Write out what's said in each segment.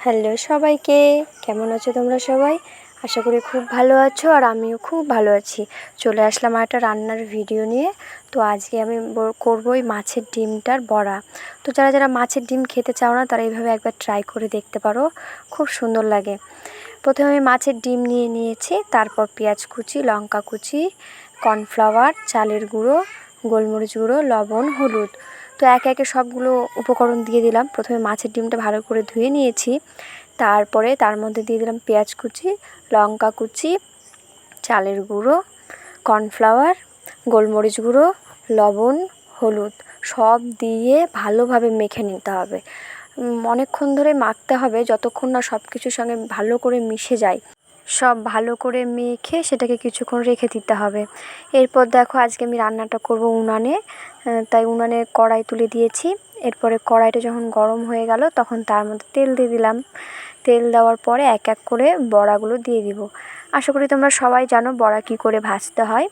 Hello সবাইকে, কেমন আছো তোমরা সবাই? আশা করি খুব ভালো আছো আর আমিও খুব ভালো আছি। চলে আসলাম আর একটা রান্নার ভিডিও নিয়ে। তো আজকে আমি করব এই মাছের ডিমটার বড়া। তো যারা যারা মাছের ডিম খেতে চাও না, তারা এইভাবে একবার ট্রাই করে দেখতে পারো। খুব সুন্দর লাগে। প্রথমে আমি মাছের ডিম নিয়ে নিয়েছি, তারপর পেঁয়াজ কুচি, লঙ্কা কুচি, কর্নফ্লাওয়ার, চালের গুঁড়ো, গোলমরিচ গুঁড়ো, লবণ, হলুদ। তো একে একে সবগুলো উপকরণ দিয়ে দিলাম। প্রথমে মাছের ডিমটা ভালো করে ধুয়ে নিয়েছি। তারপরে তার মধ্যে দিয়ে দিলাম পেঁয়াজ কুচি, লঙ্কা কুচি, চালের গুঁড়ো, কর্নফ্লাওয়ার, গোলমরিচ গুঁড়ো, লবণ, হলুদ। সব দিয়ে ভালোভাবে মেখে নিতে হবে। অনেকক্ষণ ধরে মাখতে হবে। যতক্ষণ না সব কিছুর সঙ্গে ভালো করে মিশে যায়। সব ভালো করে মেখে সেটাকে কিছুক্ষণ রেখে দিতে হবে। এরপর দেখো আজকে আমি রান্নাটা করব উনানে। তাই উনানে কড়াই তুলে দিয়েছি। এরপরে কড়াইটা যখন গরম হয়ে গেল তখন তার মধ্যে তেল দিয়ে দিলাম। তেল দেওয়ার পরে এক এক করে বড়াগুলো দিয়ে দিব। আশা করি তোমরা সবাই জানো বড়া কী করে ভাজতে হয়।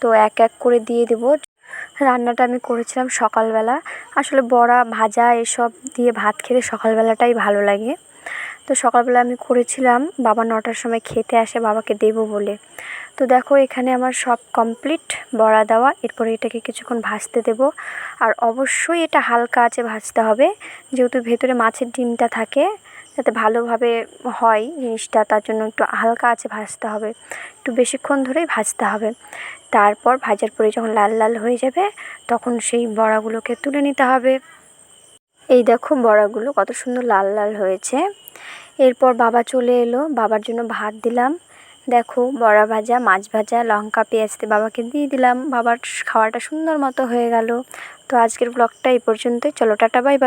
তো এক এক করে দিয়ে দেবো। রান্নাটা আমি করেছিলাম সকালবেলা। আসলে বড়া ভাজা এসব দিয়ে ভাত খেতে সকালবেলাটাই ভালো লাগে। তো সকালবেলা আমি করেছিলাম, বাবা নটার সময় খেতে আসে, বাবাকে দেবো বলে। তো দেখো এখানে আমার সব কমপ্লিট বড়া দেওয়া, এরপরে এটাকে কিছুক্ষণ ভাজতে দেবো। আর অবশ্যই এটা হালকা আছে ভাজতে হবে, যেহেতু ভেতরে মাছের ডিমটা থাকে, যাতে ভালোভাবে হয় জিনিসটা, তার জন্য একটু হালকা আছে ভাজতে হবে। একটু বেশিক্ষণ ধরেই ভাজতে হবে। তারপর ভাজার পরে যখন লাল লাল হয়ে যাবে, তখন সেই বড়াগুলোকে তুলে নিতে হবে। এই দেখো বড়াগুলো কত সুন্দর লাল লাল হয়েছে। এরপর বাবা চলে এলো, বাবার জন্য ভাত দিলাম। দেখো বড়া ভাজা, মাছ ভাজা, লঙ্কা, পেঁয়াজ দিয়ে বাবাকে দিয়ে দিলাম। বাবার খাওয়াটা সুন্দর মতো হয়ে গেল। তো আজকের ব্লগটা এই পর্যন্তই। চলো টাটা, বাই বাই।